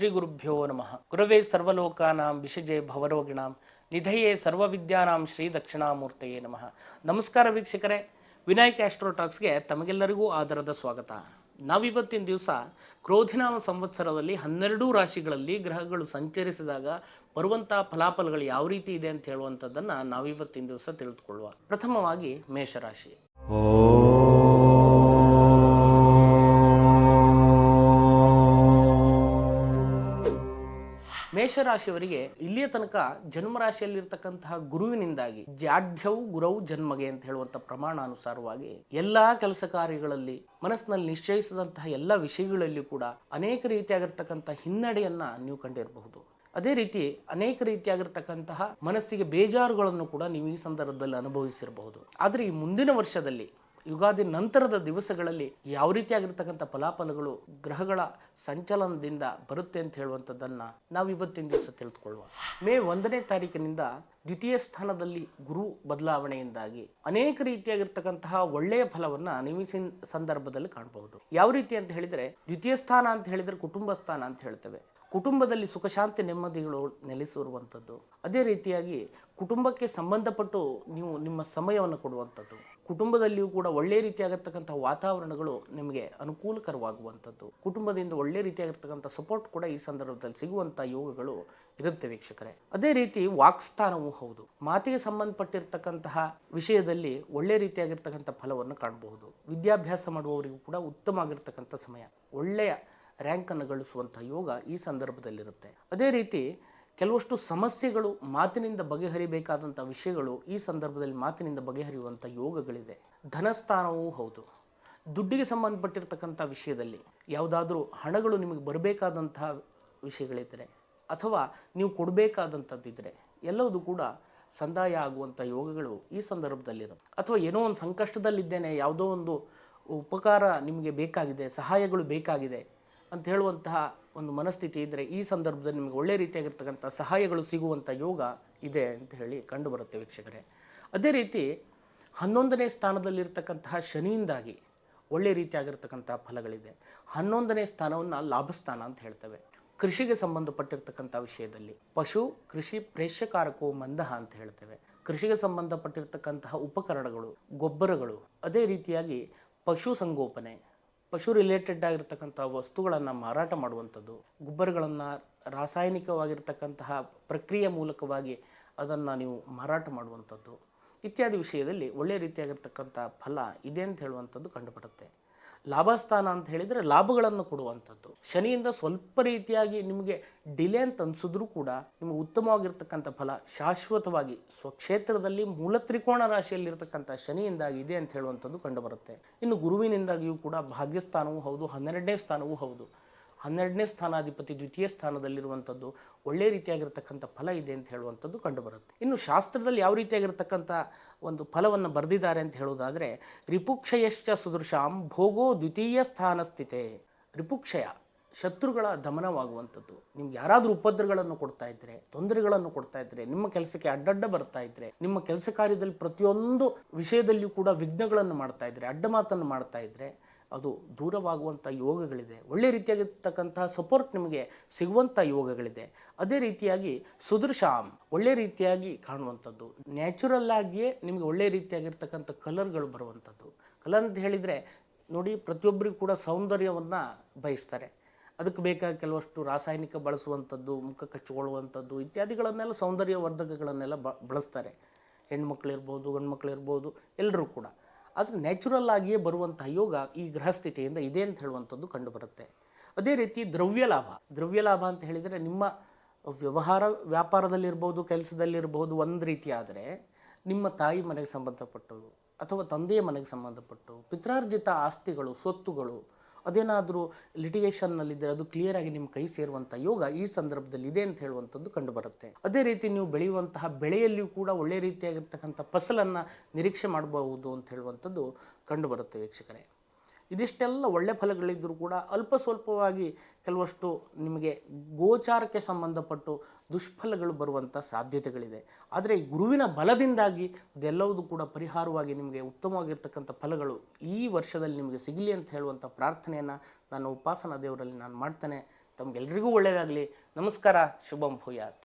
ಶ್ರೀ ಗುರುಭ್ಯೋ ನಮಃ ಗುರವೇ ಸರ್ವಲೋಕಾನಾಂ ವಿಷಜೆ ಭವರೋಗಿಣಾಂ ನಿಧಯೇ ಸರ್ವವಿದ್ಯಾನಾಂ ಶ್ರೀ ದಕ್ಷಿಣಾಮೂರ್ತಯೇ ನಮಃ ನಮಸ್ಕಾರ ವೀಕ್ಷಕರೇ, ವಿನಾಯಕ್ ಆಸ್ಟ್ರೋಟಾಕ್ಸ್ಗೆ ತಮಗೆಲ್ಲರಿಗೂ ಆದರದ ಸ್ವಾಗತ. ನಾವಿವತ್ತಿನ ದಿವಸ ಕ್ರೋಧಿನಾಮ ಸಂವತ್ಸರದಲ್ಲಿ ಹನ್ನೆರಡು ರಾಶಿಗಳಲ್ಲಿ ಗ್ರಹಗಳು ಸಂಚರಿಸಿದಾಗ ಬರುವಂತಹ ಫಲಾಫಲಗಳು ಯಾವ ರೀತಿ ಇದೆ ಅಂತ ಹೇಳುವಂಥದ್ದನ್ನು ನಾವಿವತ್ತಿನ ದಿವಸ ತಿಳಿದುಕೊಳ್ಳುವ. ಪ್ರಥಮವಾಗಿ ಮೇಷರಾಶಿ. ಮೇಷರಾಶಿಯವರಿಗೆ ಇಲ್ಲಿಯ ತನಕ ಜನ್ಮರಾಶಿಯಲ್ಲಿರ್ತಕ್ಕಂತಹ ಗುರುವಿನಿಂದಾಗಿ ಜಾಢ್ಯವು ಗುರವು ಜನ್ಮಗೆ ಅಂತ ಹೇಳುವಂತ ಪ್ರಮಾಣಾನುಸಾರವಾಗಿ ಎಲ್ಲಾ ಕೆಲಸ ಕಾರ್ಯಗಳಲ್ಲಿ ಮನಸ್ಸಿನಲ್ಲಿ ನಿಶ್ಚಯಿಸಿದಂತಹ ಎಲ್ಲ ವಿಷಯಗಳಲ್ಲಿ ಕೂಡ ಅನೇಕ ರೀತಿಯಾಗಿರ್ತಕ್ಕಂಥ ಹಿನ್ನಡೆಯನ್ನ ನೀವು ಕಂಡಿರಬಹುದು. ಅದೇ ರೀತಿ ಅನೇಕ ರೀತಿಯಾಗಿರ್ತಕ್ಕಂತಹ ಮನಸ್ಸಿಗೆ ಬೇಜಾರುಗಳನ್ನು ಕೂಡ ನೀವು ಈ ಸಂದರ್ಭದಲ್ಲಿ ಅನುಭವಿಸಿರಬಹುದು. ಆದರೆ ಈ ಮುಂದಿನ ವರ್ಷದಲ್ಲಿ ಯುಗಾದಿ ನಂತರದ ದಿವಸಗಳಲ್ಲಿ ಯಾವ ರೀತಿಯಾಗಿರ್ತಕ್ಕಂಥ ಫಲಾಫಲಗಳು ಗ್ರಹಗಳ ಸಂಚಲನದಿಂದ ಬರುತ್ತೆ ಅಂತ ಹೇಳುವಂಥದ್ದನ್ನು ನಾವು ಇವತ್ತಿನ ದಿವಸ ತಿಳಿದುಕೊಳ್ಳುವ. ಮೇ ಒಂದನೇ ತಾರೀಕಿನಿಂದ ದ್ವಿತೀಯ ಸ್ಥಾನದಲ್ಲಿ ಗುರು ಬದಲಾವಣೆಯಿಂದಾಗಿ ಅನೇಕ ರೀತಿಯಾಗಿರ್ತಕ್ಕಂತಹ ಒಳ್ಳೆಯ ಫಲವನ್ನು ನೀವು ಸಂದರ್ಭದಲ್ಲಿ ಕಾಣಬಹುದು. ಯಾವ ರೀತಿ ಅಂತ ಹೇಳಿದರೆ ದ್ವಿತೀಯ ಸ್ಥಾನ ಅಂತ ಹೇಳಿದರೆ ಕುಟುಂಬ ಸ್ಥಾನ ಅಂತ ಹೇಳ್ತೇವೆ. ಕುಟುಂಬದಲ್ಲಿ ಸುಖಶಾಂತಿ ನೆಮ್ಮದಿಗಳು ನೆಲೆಸಿರುವಂಥದ್ದು. ಅದೇ ರೀತಿಯಾಗಿ ಕುಟುಂಬಕ್ಕೆ ಸಂಬಂಧಪಟ್ಟು ನೀವು ನಿಮ್ಮ ಸಮಯವನ್ನು ಕೊಡುವಂಥದ್ದು. ಕುಟುಂಬದಲ್ಲಿಯೂ ಕೂಡ ಒಳ್ಳೆ ರೀತಿಯಾಗಿರ್ತಕ್ಕಂಥ ವಾತಾವರಣಗಳು ನಿಮಗೆ ಅನುಕೂಲಕರವಾಗುವಂಥದ್ದು. ಕುಟುಂಬದಿಂದ ಒಳ್ಳೆ ರೀತಿಯಾಗಿರ್ತಕ್ಕಂಥ ಸಪೋರ್ಟ್ ಕೂಡ ಈ ಸಂದರ್ಭದಲ್ಲಿ ಸಿಗುವಂಥ ಯೋಗಗಳು ಇರುತ್ತೆ ವೀಕ್ಷಕರೇ. ಅದೇ ರೀತಿ ವಾಕ್ಸ್ಥಾನವೂ ಹೌದು. ಮಾತಿಗೆ ಸಂಬಂಧಪಟ್ಟಿರ್ತಕ್ಕಂತಹ ವಿಷಯದಲ್ಲಿ ಒಳ್ಳೆ ರೀತಿಯಾಗಿರ್ತಕ್ಕಂಥ ಫಲವನ್ನು ಕಾಣಬಹುದು. ವಿದ್ಯಾಭ್ಯಾಸ ಮಾಡುವವರಿಗೂ ಕೂಡ ಉತ್ತಮ ಉತ್ತಮವಾಗಿರ್ತಕ್ಕಂಥ ಸಮಯ. ಒಳ್ಳೆಯ ರ್ಯಾಂಕನ್ನು ಗಳಿಸುವಂಥ ಯೋಗ ಈ ಸಂದರ್ಭದಲ್ಲಿರುತ್ತೆ. ಅದೇ ರೀತಿ ಕೆಲವಷ್ಟು ಸಮಸ್ಯೆಗಳು ಮಾತಿನಿಂದ ಬಗೆಹರಿಬೇಕಾದಂಥ ವಿಷಯಗಳು ಈ ಸಂದರ್ಭದಲ್ಲಿ ಮಾತಿನಿಂದ ಬಗೆಹರಿಯುವಂಥ ಯೋಗಗಳಿದೆ. ಧನಸ್ಥಾನವೂ ಹೌದು. ದುಡ್ಡಿಗೆ ಸಂಬಂಧಪಟ್ಟಿರತಕ್ಕಂಥ ವಿಷಯದಲ್ಲಿ ಯಾವುದಾದ್ರೂ ಹಣಗಳು ನಿಮಗೆ ಬರಬೇಕಾದಂತಹ ವಿಷಯಗಳಿದ್ದರೆ ಅಥವಾ ನೀವು ಕೊಡಬೇಕಾದಂಥದ್ದಿದ್ದರೆ ಎಲ್ಲವೂ ಕೂಡ ಸಂದಾಯ ಆಗುವಂಥ ಯೋಗಗಳು ಈ ಸಂದರ್ಭದಲ್ಲಿರುತ್ತೆ. ಅಥವಾ ಏನೋ ಒಂದು ಸಂಕಷ್ಟದಲ್ಲಿದ್ದೇನೆ, ಯಾವುದೋ ಒಂದು ಉಪಕಾರ ನಿಮಗೆ ಬೇಕಾಗಿದೆ, ಸಹಾಯಗಳು ಬೇಕಾಗಿದೆ ಅಂತ ಹೇಳುವಂತಹ ಒಂದು ಮನಸ್ಥಿತಿ ಇದ್ದರೆ ಈ ಸಂದರ್ಭದಲ್ಲಿ ನಿಮಗೆ ಒಳ್ಳೆ ರೀತಿಯಾಗಿರ್ತಕ್ಕಂಥ ಸಹಾಯಗಳು ಸಿಗುವಂಥ ಯೋಗ ಇದೆ ಅಂತ ಹೇಳಿ ಕಂಡುಬರುತ್ತೆ ವೀಕ್ಷಕರೇ. ಅದೇ ರೀತಿ ಹನ್ನೊಂದನೇ ಸ್ಥಾನದಲ್ಲಿರ್ತಕ್ಕಂತಹ ಶನಿಯಿಂದಾಗಿ ಒಳ್ಳೆ ರೀತಿಯಾಗಿರ್ತಕ್ಕಂಥ ಫಲಗಳಿದೆ. ಹನ್ನೊಂದನೇ ಸ್ಥಾನವನ್ನು ಲಾಭಸ್ಥಾನ ಅಂತ ಹೇಳ್ತೇವೆ. ಕೃಷಿಗೆ ಸಂಬಂಧಪಟ್ಟಿರ್ತಕ್ಕಂಥ ವಿಷಯದಲ್ಲಿ ಪಶು, ಕೃಷಿ ಪ್ರೇಷ್ಯಕಾರಕೋ ಮಂದಹ ಅಂತ ಹೇಳ್ತೇವೆ. ಕೃಷಿಗೆ ಸಂಬಂಧಪಟ್ಟಿರ್ತಕ್ಕಂತಹ ಉಪಕರಣಗಳು, ಗೊಬ್ಬರಗಳು, ಅದೇ ರೀತಿಯಾಗಿ ಪಶು ಸಂಗೋಪನೆ ಪಶು ರಿಲೇಟೆಡ್ ಆಗಿರ್ತಕ್ಕಂಥ ವಸ್ತುಗಳನ್ನು ಮಾರಾಟ ಮಾಡುವಂಥದ್ದು, ಗೊಬ್ಬರಗಳನ್ನು ರಾಸಾಯನಿಕವಾಗಿರ್ತಕ್ಕಂತಹ ಪ್ರಕ್ರಿಯೆ ಮೂಲಕವಾಗಿ ಅದನ್ನು ನೀವು ಮಾರಾಟ ಮಾಡುವಂಥದ್ದು, ಇತ್ಯಾದಿ ವಿಷಯದಲ್ಲಿ ಒಳ್ಳೆಯ ರೀತಿಯಾಗಿರ್ತಕ್ಕಂಥ ಫಲ ಇದೆ ಅಂತ ಹೇಳುವಂಥದ್ದು ಕಂಡುಬರುತ್ತೆ. ಲಾಭಸ್ಥಾನ ಅಂತ ಹೇಳಿದರೆ ಲಾಭಗಳನ್ನು ಕೊಡುವಂಥದ್ದು. ಶನಿಯಿಂದ ಸ್ವಲ್ಪ ರೀತಿಯಾಗಿ ನಿಮಗೆ ಡಿಲೇ ಅಂತ ಅನಿಸಿದ್ರೂ ಕೂಡ ನಿಮಗೆ ಉತ್ತಮವಾಗಿರ್ತಕ್ಕಂಥ ಫಲ ಶಾಶ್ವತವಾಗಿ ಸ್ವಕ್ಷೇತ್ರದಲ್ಲಿ ಮೂಲ ತ್ರಿಕೋಣ ರಾಶಿಯಲ್ಲಿರ್ತಕ್ಕಂಥ ಶನಿಯಿಂದಾಗಿ ಇದೆ ಅಂತ ಹೇಳುವಂಥದ್ದು ಕಂಡುಬರುತ್ತೆ. ಇನ್ನು ಗುರುವಿನಿಂದಾಗಿಯೂ ಕೂಡ ಭಾಗ್ಯಸ್ಥಾನವೂ ಹೌದು, ಹನ್ನೆರಡನೇ ಸ್ಥಾನವೂ ಹೌದು. ಹನ್ನೆರಡನೇ ಸ್ಥಾನಾಧಿಪತಿ ದ್ವಿತೀಯ ಸ್ಥಾನದಲ್ಲಿರುವಂಥದ್ದು ಒಳ್ಳೆ ರೀತಿಯಾಗಿರ್ತಕ್ಕಂಥ ಫಲ ಇದೆ ಅಂತ ಹೇಳುವಂಥದ್ದು ಕಂಡುಬರುತ್ತೆ. ಇನ್ನು ಶಾಸ್ತ್ರದಲ್ಲಿ ಯಾವ ರೀತಿಯಾಗಿರ್ತಕ್ಕಂಥ ಒಂದು ಫಲವನ್ನು ಬರೆದಿದ್ದಾರೆ ಅಂತ ಹೇಳೋದಾದರೆ ರಿಪುಕ್ಷಯಶ್ಚ ಸುದೃಶಾಂ ಭೋಗೋ ದ್ವಿತೀಯ ಸ್ಥಾನ ಸ್ಥಿತೆ ರಿಪುಕ್ಷಯ ಶತ್ರುಗಳ ದಮನವಾಗುವಂಥದ್ದು. ನಿಮ್ಗೆ ಯಾರಾದರೂ ಉಪದ್ರಗಳನ್ನು ಕೊಡ್ತಾ ಇದ್ರೆ, ತೊಂದರೆಗಳನ್ನು ಕೊಡ್ತಾ ಇದ್ರೆ, ನಿಮ್ಮ ಕೆಲಸಕ್ಕೆ ಅಡ್ಡಡ್ಡ ಬರ್ತಾ ಇದ್ರೆ, ನಿಮ್ಮ ಕೆಲಸ ಕಾರ್ಯದಲ್ಲಿ ಪ್ರತಿಯೊಂದು ವಿಷಯದಲ್ಲಿಯೂ ಕೂಡ ವಿಘ್ನಗಳನ್ನು ಮಾಡ್ತಾ ಅಡ್ಡ ಮಾತನ್ನು ಮಾಡ್ತಾ ಇದ್ರೆ ಅದು ದೂರವಾಗುವಂಥ ಯೋಗಗಳಿದೆ. ಒಳ್ಳೆ ರೀತಿಯಾಗಿರ್ತಕ್ಕಂತಹ ಸಪೋರ್ಟ್ ನಿಮಗೆ ಸಿಗುವಂಥ ಯೋಗಗಳಿದೆ. ಅದೇ ರೀತಿಯಾಗಿ ಸುದೃಶಾಮ್ ಒಳ್ಳೆ ರೀತಿಯಾಗಿ ಕಾಣುವಂಥದ್ದು. ನ್ಯಾಚುರಲ್ ಆಗಿಯೇ ನಿಮಗೆ ಒಳ್ಳೆ ರೀತಿಯಾಗಿರ್ತಕ್ಕಂಥ ಕಲರ್ಗಳು ಬರುವಂಥದ್ದು. ಕಲರ್ ಅಂತ ಹೇಳಿದರೆ ನೋಡಿ ಪ್ರತಿಯೊಬ್ಬರಿಗೂ ಕೂಡ ಸೌಂದರ್ಯವನ್ನು ಬಯಸ್ತಾರೆ. ಅದಕ್ಕೆ ಬೇಕಾದ ಕೆಲವಷ್ಟು ರಾಸಾಯನಿಕ ಬಳಸುವಂಥದ್ದು, ಮುಖ ಕಚ್ಚಿಕೊಳ್ಳುವಂಥದ್ದು ಇತ್ಯಾದಿಗಳನ್ನೆಲ್ಲ ಸೌಂದರ್ಯವರ್ಧಕಗಳನ್ನೆಲ್ಲ ಬಳಸ್ತಾರೆ. ಹೆಣ್ಮಕ್ಳಿರ್ಬೋದು, ಗಂಡ್ಮಕ್ಳಿರ್ಬೋದು ಎಲ್ಲರೂ ಕೂಡ. ಆದರೆ ನ್ಯಾಚುರಲ್ ಆಗಿಯೇ ಬರುವಂತಹ ಯೋಗ ಈ ಗೃಹಸ್ಥಿತಿಯಿಂದ ಇದೆ ಅಂತ ಹೇಳುವಂಥದ್ದು ಕಂಡುಬರುತ್ತೆ. ಅದೇ ರೀತಿ ದ್ರವ್ಯ ಲಾಭ. ದ್ರವ್ಯ ಲಾಭ ಅಂತ ಹೇಳಿದರೆ ನಿಮ್ಮ ವ್ಯವಹಾರ ವ್ಯಾಪಾರದಲ್ಲಿರ್ಬೋದು, ಕೆಲಸದಲ್ಲಿರ್ಬೋದು ಒಂದು ರೀತಿ ಆದರೆ ನಿಮ್ಮ ತಾಯಿ ಮನೆಗೆ ಸಂಬಂಧಪಟ್ಟು ಅಥವಾ ತಂದೆಯ ಮನೆಗೆ ಸಂಬಂಧಪಟ್ಟು ಪಿತ್ರಾರ್ಜಿತ ಆಸ್ತಿಗಳು, ಸ್ವತ್ತುಗಳು ಅದೇನಾದರೂ ಲಿಟಿಗೇಷನ್ನಲ್ಲಿದ್ದರೆ ಅದು ಕ್ಲಿಯರ್ ಆಗಿ ನಿಮ್ಮ ಕೈ ಸೇರುವಂಥ ಯೋಗ ಈ ಸಂದರ್ಭದಲ್ಲಿ ಇದೆ ಅಂತ ಹೇಳುವಂಥದ್ದು ಕಂಡುಬರುತ್ತೆ. ಅದೇ ರೀತಿ ನೀವು ಬೆಳೆಯುವಂತಹ ಬೆಳೆಯಲ್ಲಿಯೂ ಕೂಡ ಒಳ್ಳೆ ರೀತಿಯಾಗಿರ್ತಕ್ಕಂಥ ಫಸಲನ್ನು ನಿರೀಕ್ಷೆ ಮಾಡಬಹುದು ಅಂತ ಹೇಳುವಂಥದ್ದು ಕಂಡುಬರುತ್ತೆ ವೀಕ್ಷಕರೇ. ಇದಿಷ್ಟೆಲ್ಲ ಒಳ್ಳೆ ಫಲಗಳಿದ್ದರೂ ಕೂಡ ಅಲ್ಪ ಸ್ವಲ್ಪವಾಗಿ ಕೆಲವಷ್ಟು ನಿಮಗೆ ಗೋಚಾರಕ್ಕೆ ಸಂಬಂಧಪಟ್ಟು ದುಷ್ಫಲಗಳು ಬರುವಂಥ ಸಾಧ್ಯತೆಗಳಿದೆ. ಆದರೆ ಗುರುವಿನ ಬಲದಿಂದಾಗಿ ಅದೆಲ್ಲವೂ ಕೂಡ ಪರಿಹಾರವಾಗಿ ನಿಮಗೆ ಉತ್ತಮವಾಗಿರ್ತಕ್ಕಂಥ ಫಲಗಳು ಈ ವರ್ಷದಲ್ಲಿ ನಿಮಗೆ ಸಿಗಲಿ ಅಂತ ಹೇಳುವಂಥ ಪ್ರಾರ್ಥನೆಯನ್ನು ನಾನು ಉಪಾಸನಾ ದೇವರಲ್ಲಿ ನಾನು ಮಾಡ್ತೇನೆ. ತಮಗೆಲ್ಲರಿಗೂ ಒಳ್ಳೆಯದಾಗಲಿ. ನಮಸ್ಕಾರ. ಶುಭಂ ಭೂಯಾತ್.